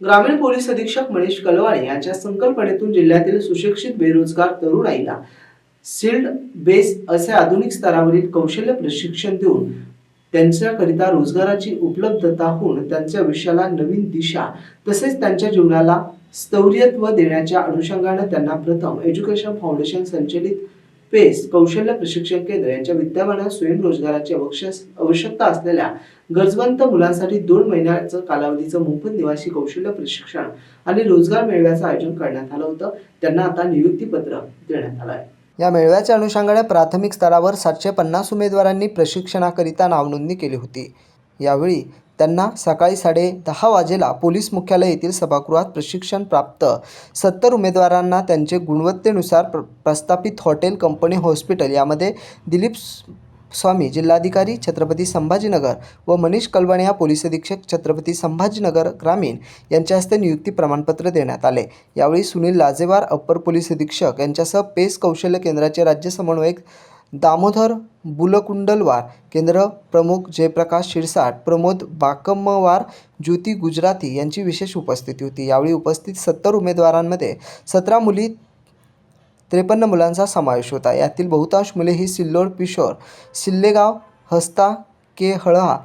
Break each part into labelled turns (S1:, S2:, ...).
S1: ग्रामीण पोलीस अधीक्षक मनीष कलवाळे यांच्या संकल्पनेतून जिल्ह्यातील सुशिक्षित बेरोजगार तरुणाईला सिल्ड बेस असे आधुनिक स्तरावरील कौशल्य प्रशिक्षण देऊन त्यांच्याकरिता रोजगाराची उपलब्धता होऊन त्यांच्या विषयाला नवीन दिशा तसेच त्यांच्या जीवनाला स्थौर्यत्व देण्याच्या अनुषंगाने त्यांना प्रथम एज्युकेशन फाउंडेशन संचलित पेस्ट कौशल्य प्रशिक्षण केंद्र यांच्या विद्यापीठात स्वयंरोजगाराची आवश्यकता असलेल्या गरजवंत मुलांसाठी दोन महिन्याचं कालावधीचं मोफत निवासी कौशल्य प्रशिक्षण आणि रोजगार मेळव्याचं आयोजन करण्यात आलं होतं. त्यांना आता नियुक्तीपत्र देण्यात आलं आहे. या मेळव्याच्या अनुषंगाने प्राथमिक स्तरावर सातशे पन्नास उमेदवारांनी प्रशिक्षणाकरिता नावनोंदणी केली होती. यावेळी त्यांना सकाळी साडे दहा वाजेला पोलीस मुख्यालय येथील सभागृहात प्रशिक्षण प्राप्त. सत्तर उमेदवारांना त्यांचे गुणवत्तेनुसार प्र प्रस्थापित हॉटेल कंपनी हॉस्पिटल यामध्ये दिलीप स्वामी जिल्हाधिकारी छत्रपती संभाजीनगर व मनीष कलवाणिया पोलीस अधीक्षक छत्रपती संभाजीनगर ग्रामीण यांच्या हस्ते नियुक्ती प्रमाणपत्र देण्यात आले. यावेळी सुनील लाजेवार अप्पर पोलीस अधीक्षक यांच्यासह पेस कौशल्य केंद्राचे राज्य समन्वयक दामोदर बुलकुंडलवार केंद्र प्रमुख जयप्रकाश शिरसाट प्रमोद बाकमवार ज्योती गुजराती यांची विशेष उपस्थिती होती. यावेळी उपस्थित सत्तर उमेदवारांमध्ये सतरा मुली त्रेपन्न मुलांचा समावेश होता. यातील बहुतांश मुले ही सिल्लोड पिशोर सिल्लेगाव हस्ता के हळहा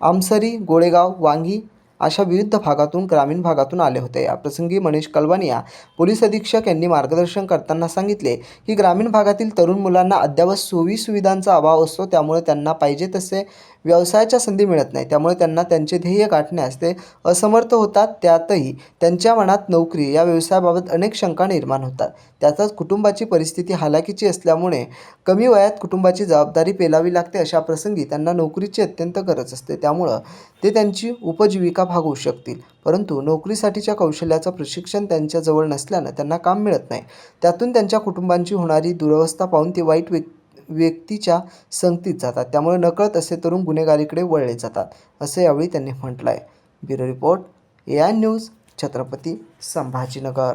S1: आमसरी गोळेगाव वांगी अशा विविध भागातून ग्रामीण भागातून आले होते. याप्रसंगी मनीष कलवानिया पोलीस अधीक्षक यांनी मार्गदर्शन करताना सांगितले की ग्रामीण भागातील तरुण मुलांना अद्यावत सोयी सुविधांचा अभाव असतो त्यामुळे त्यांना पाहिजे तसे व्यवसायाच्या संधी मिळत नाही. त्यामुळे त्यांना त्यांचे ध्येय गाठण्यास ते असमर्थ होतात. त्यातही त्यांच्या मनात नोकरी या व्यवसायाबाबत अनेक शंका निर्माण होतात. त्यातच कुटुंबाची परिस्थिती हालाकीची असल्यामुळे कमी वयात कुटुंबाची जबाबदारी पेलावी लागते अशा प्रसंगी त्यांना नोकरीची अत्यंत गरज असते. त्यामुळं ते त्यांची उपजीविका भागवू शकतील. परंतु नोकरीसाठीच्या कौशल्याचं प्रशिक्षण त्यांच्याजवळ नसल्यानं त्यांना काम मिळत नाही. त्यातून त्यांच्या कुटुंबांची होणारी दुरवस्था पाहून ते वाईट व्यक् व्यक्तीच्या संगतीत जातात. त्यामुळे नकळत असे तरुण गुन्हेगारीकडे वळले जातात असं यावेळी त्यांनी म्हटलं आहे bureau report A I news Chhatrapati Sambhajinagar.